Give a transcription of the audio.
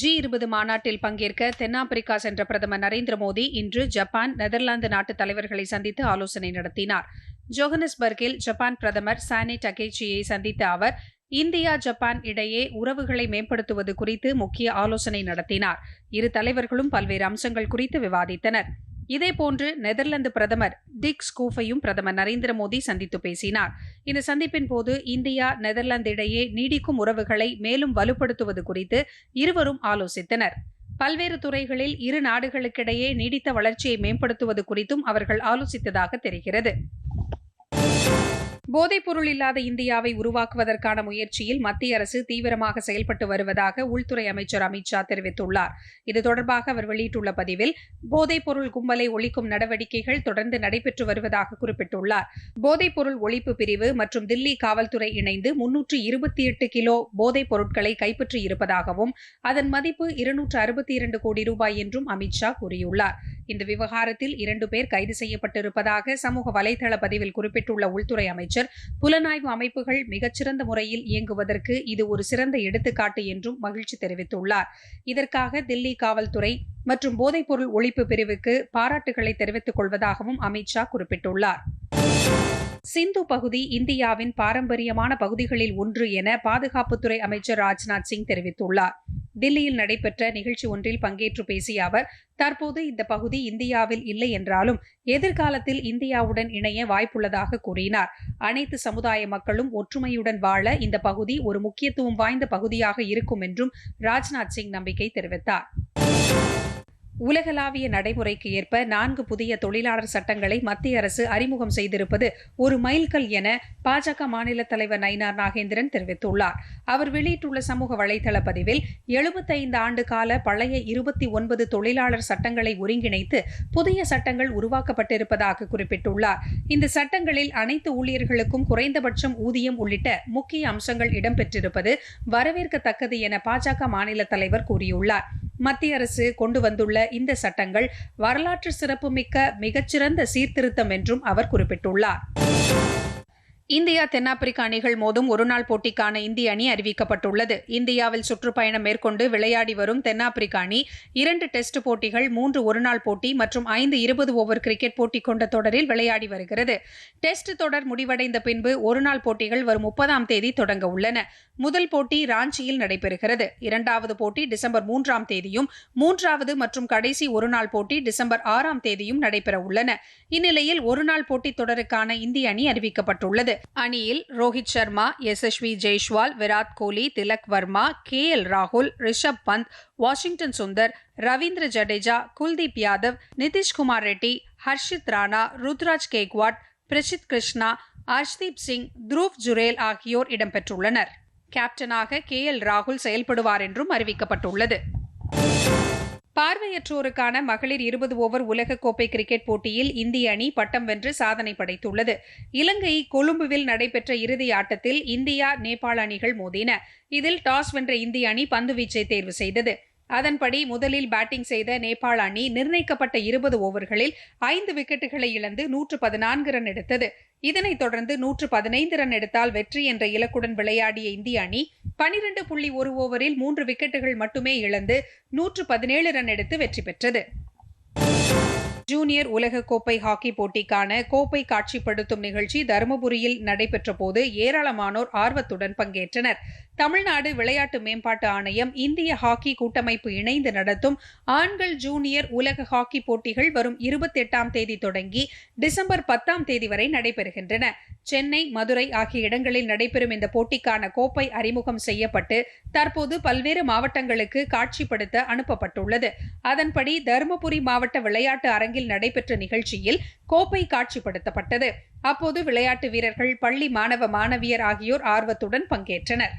G இருபது மாநாட்டில் பங்கேற்க தென்னாப்பிரிக்கா சென்ற பிரதமர் நரேந்திர மோடி இன்று ஜப்பான் நெதர்லாந்து நாட்டு தலைவர்களை சந்தித்து ஆலோசனை நடத்தினார். ஜோகனஸ்பர்கில் ஜப்பான் பிரதமர் சானி டகேச்சியை சந்தித்த அவர் இந்தியா ஜப்பான் இடையே உறவுகளை மேம்படுத்துவது குறித்து முக்கிய ஆலோசனை நடத்தினார். இரு தலைவர்களும் பல்வேறு அம்சங்கள் குறித்து விவாதித்தனர். இதேபோன்று நெதர்லாந்து பிரதமர் டிக் ஸ்கூஃபையும் பிரதமர் நரேந்திர மோடி சந்தித்து பேசினார். இந்த சந்திப்பின் போது இந்தியா நெதர்லாந்து இடையே நீடிக்கும் உறவுகளை மேலும் வலுப்படுத்துவது குறித்து இருவரும் ஆலோசித்தனர். பல்வேறு துறைகளில் இரு நாடுகளுக்கிடையே நீடித்த வளர்ச்சியை மேம்படுத்துவது குறித்தும் அவர்கள் ஆலோசித்ததாக தெரிகிறது. போதைப்பொருள் இல்லாத இந்தியாவை உருவாக்குவதற்கான முயற்சியில் மத்திய அரசு தீவிரமாக செயல்பட்டு வருவதாக உள்துறை அமைச்சர் அமித்ஷா தெரிவித்துள்ளார். இது தொடர்பாக அவர் வெளியிட்டுள்ள பதிவில் போதைப்பொருள் கும்பலை ஒழிக்கும் நடவடிக்கைகள் தொடர்ந்து நடைபெற்று வருவதாக குறிப்பிட்டுள்ளார். போதைப்பொருள் ஒழிப்பு பிரிவு மற்றும் தில்லி காவல்துறை இணைந்து முன்னூற்று இருபத்தி எட்டு கிலோ போதைப் பொருட்களை கைப்பற்றி இருப்பதாகவும் அதன் மதிப்பு இருநூற்று அறுபத்தி இரண்டு கோடி ரூபாய் என்றும் அமித்ஷா கூறியுள்ளார். இந்த விவகாரத்தில் இரண்டு பேர் கைது செய்யப்பட்டிருப்பதாக சமூக வலைதள பதிவில் குறிப்பிட்டுள்ள உள்துறை அமைச்சர் புலனாய்வு அமைப்புகள் மிகச்சிறந்த முறையில் இயங்குவதற்கு இது ஒரு சிறந்த எடுத்துக்காட்டு என்றும் மகிழ்ச்சி தெரிவித்துள்ளார். இதற்காக தில்லி காவல்துறை மற்றும் போதைப்பொருள் ஒழிப்பு பிரிவுக்கு பாராட்டுகளை தெரிவித்துக் கொள்வதாகவும் அமித்ஷா குறிப்பிட்டுள்ளார். சிந்து பகுதி இந்தியாவின் பாரம்பரியமான பகுதிகளில் ஒன்று என பாதுகாப்புத்துறை அமைச்சர் ராஜ்நாத் சிங் தெரிவித்துள்ளார். தில்லியில் நடைபெற்ற நிகழ்ச்சி ஒன்றில் பங்கேற்று பேசிய அவர் தற்போது இந்த பகுதி இந்தியாவில் இல்லை என்றாலும் எதிர்காலத்தில் இந்தியாவுடன் இணைய வாய்ப்புள்ளதாக கூறினார். அனைத்து சமுதாய மக்களும் ஒற்றுமையுடன் வாழ இந்த பகுதி ஒரு முக்கியத்துவம் வாய்ந்த பகுதியாக இருக்கும் என்றும் ராஜ்நாத் சிங் நம்பிக்கை தெரிவித்தார். உலகளாவிய நடைமுறைக்கு ஏற்ப நான்கு புதிய தொழிலாளர் சட்டங்களை மத்திய அரசு அறிமுகம் செய்திருப்பது ஒரு மைல்கல் என பாஜக மாநில தலைவர் நயினார் நாகேந்திரன் தெரிவித்துள்ளார். அவர் வெளியிட்டுள்ள சமூக வலைதள பதிவில் எழுபத்தைந்து ஆண்டு கால பழைய இருபத்தி ஒன்பது தொழிலாளர் சட்டங்களை ஒருங்கிணைத்து புதிய சட்டங்கள் உருவாக்கப்பட்டிருப்பதாக குறிப்பிட்டுள்ளார். இந்த சட்டங்களில் அனைத்து ஊழியர்களுக்கும் குறைந்தபட்சம் ஊதியம் உள்ளிட்ட முக்கிய அம்சங்கள் இடம்பெற்றிருப்பது வரவேற்கத்தக்கது என பாஜக மாநில தலைவர் கூறியுள்ளார். மத்திய அரசு கொண்டு வந்துள்ள இந்த சட்டங்கள் வரலாற்று சிறப்புமிக்க மிகச்சிறந்த சீர்திருத்தம் என்றும் அவர் குறிப்பிட்டுள்ளார். இந்தியா தென்னாப்பிரிக்க அணிகள் மோதும் ஒருநாள் போட்டிக்கான இந்திய அணி அறிவிக்கப்பட்டுள்ளது. இந்தியாவில் சுற்றுப்பயணம் மேற்கொண்டு விளையாடி வரும் தென்னாப்பிரிக்க அணி இரண்டு டெஸ்ட் போட்டிகள் மூன்று ஒருநாள் போட்டி மற்றும் ஐந்து இருபது ஓவர் கிரிக்கெட் போட்டி கொண்ட தொடரில் விளையாடி வருகிறது. டெஸ்ட் தொடர் முடிவடைந்த பின்பு ஒருநாள் போட்டிகள் வரும் முப்பதாம் தேதி தொடங்க உள்ளன. முதல் போட்டி ராஞ்சியில் நடைபெறுகிறது. இரண்டாவது போட்டி டிசம்பர் மூன்றாம் தேதியும் மூன்றாவது மற்றும் கடைசி ஒருநாள் போட்டி டிசம்பர் ஆறாம் தேதியும் நடைபெற உள்ளன இந்நிலையில் ஒருநாள் போட்டித் தொடருக்கான இந்திய அணி அறிவிக்கப்பட்டுள்ளது. அணியில் ரோஹித் சர்மா யசஸ்வி ஜெய்ஷ்வால் விராட் கோலி திலக் வர்மா கே எல் ராகுல் ரிஷப் பந்த் வாஷிங்டன் சுந்தர் ரவீந்திர ஜடேஜா குல்தீப் யாதவ் நிதிஷ்குமார் ரெட்டி ஹர்ஷித் ராணா ருத்ராஜ் கேக்வாட் பிரசித் கிருஷ்ணா அர்ஷ்தீப் சிங் துருவ் ஜுரேல் ஆகியோர் இடம்பெற்றுள்ளனர். கேப்டனாக கே எல் ராகுல் செயல்படுவார் என்றும் அறிவிக்கப்பட்டுள்ளது. பார்வையற்றோருக்கான மகளிர் இருபது ஓவர் உலகக்கோப்பை கிரிக்கெட் போட்டியில் இந்திய அணி பட்டம் வென்று சாதனை படைத்துள்ளது. இலங்கை கொழும்புவில் நடைபெற்ற இறுதி ஆட்டத்தில் இந்தியா நேபாள அணிகள் மோதின. இதில் டாஸ் வென்ற இந்திய அணி பந்துவீச்சை தேர்வு செய்தது. அதன்படி முதலில் பேட்டிங் செய்த நேபாள அணி நிர்ணயிக்கப்பட்ட இருபது ஓவர்களில் ஐந்து விக்கெட்டுகளை இழந்து நூற்று பதினான்கு ரன் எடுத்தது. இதனைத் தொடர்ந்து நூற்று பதினைந்து ரன் எடுத்தால் வெற்றி என்ற இலக்குடன் விளையாடிய இந்திய அணி பனிரெண்டு புள்ளி ஒரு ஓவரில் மூன்று விக்கெட்டுகள் மட்டுமே இழந்து நூற்று பதினேழு ரன் எடுத்து வெற்றி பெற்றது. ஜூனியர் உலகக்கோப்பை ஹாக்கி போட்டிக்கான கோப்பை காட்சிப்படுத்தும் நிகழ்ச்சி தருமபுரியில் நடைபெற்ற போது ஏராளமானோர் ஆர்வத்துடன் பங்கேற்றனர். தமிழ்நாடு விளையாட்டு மேம்பாட்டு ஆணையம் இந்திய ஹாக்கி கூட்டமைப்பு இணைந்து நடத்தும் ஆண்கள் ஜூனியர் உலக ஹாக்கி போட்டிகள் வரும் இருபத்தி எட்டாம் தேதி தொடங்கி டிசம்பர் பத்தாம் தேதி வரை நடைபெறுகின்றன. சென்னை மதுரை ஆகிய இடங்களில் நடைபெறும் இந்த போட்டிக்கான கோப்பை அறிமுகம் செய்யப்பட்டு தற்போது பல்வேறு மாவட்டங்களுக்கு காட்சிப்படுத்த அனுப்பப்பட்டுள்ளது. அதன்படி தருமபுரி மாவட்ட விளையாட்டு அரங்க அரங்கில் நடைபெற்ற நிகழ்ச்சியில் கோப்பை காட்சிப்படுத்தப்பட்டது. அப்போது விளையாட்டு வீரர்கள் பள்ளி மாணவ மாணவியர் ஆகியோர் ஆர்வத்துடன் பங்கேற்றனர்.